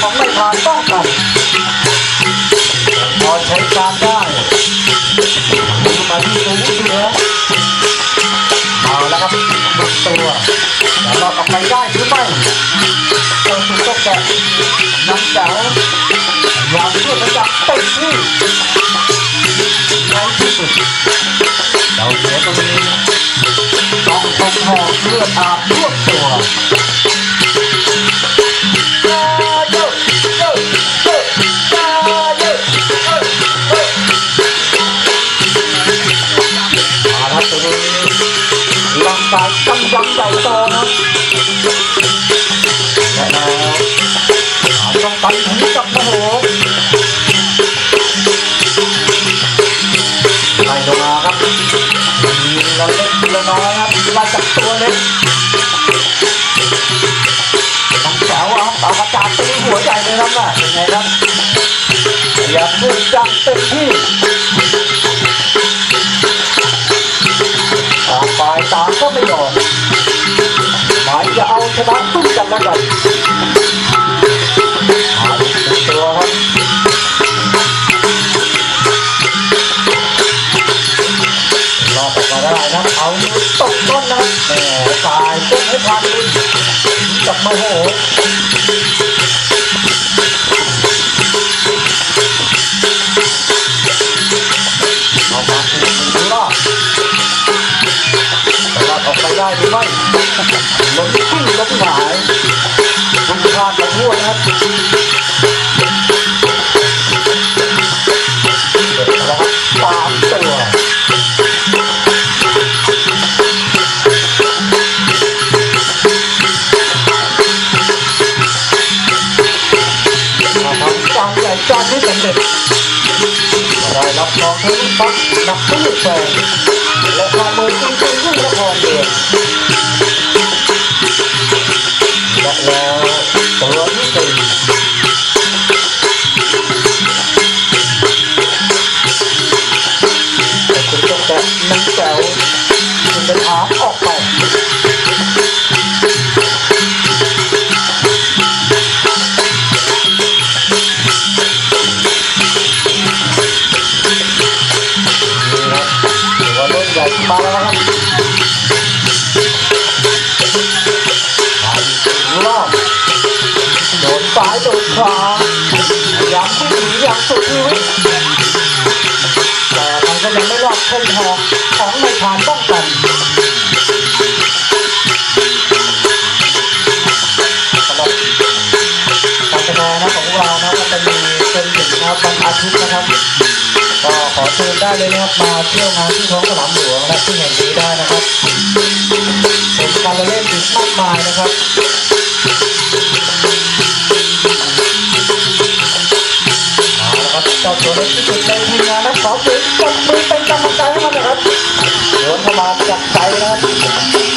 ของไม่ผ่านต้องตัดพอใช้การได้ ตัวแล้วรอดออกไปได้หรือไม่เจ้าสุดก็แกะน้ำเจ๋วายามเพื่อจะจับเต็มที่ในที่สุดเราเสียตรงนี้ต้องตกหอกเลือดอาบรวบตัว ร่างกายกำยำใหญ่โตนะและแล้วต้องไปถึงกับโมโหไล่ลงมาครับมีเราเล็กทีละน้อยครับไล่จากตัวเล็กน้องแจ๋วเอาเอากระจาดตีหัวใหญ่เลยครับน่ะเป็นไงครับพยายามพูดจังเต็มที่ ก็ไม่ยอมหมายจะเอาชนะซึ่งกันและกันหาอีกหนึ่งตัวครับรอดออกมาได้นะเอาตกต้นนะแหมตายต้นให้พันกับโมโห ได้หรือไม่ลงที่ลงหายลุงพลาดมาทั่วนะครับเด็กนะครับสามตัวทำจานใหญ่จานนี้สำเร็จ นับรองทะลุฟักนับทะลุแฟนและความมือจริงๆที่ละครเดือดและแล้วตัวที่สี่แต่คุณต้องแบบน้ำแจ๋วคุณจะถามออ ขาพยายามที่หนีอย่างสุดชีวิตแต่มันก็ยังไม่รอดเส้นทางของในทางป้องกันสำหรับการแสดงนะของเรานะก็จะมีเป็นหนึ่งนะครับวันอาทิตย์นะครับก็ขอเชิญได้เลยนะครับมาเที่ยวงานที่ท้องสนามหลวงนะที่แห่งนี้ได้นะครับเป็นการละเล่นอีกมากมายนะครับาตัวนี้จุดในทีมงานนะขอเสียงปรบมือเป็นกำลังใจให้มันนะครัโยนเข้ามาจับใจนะ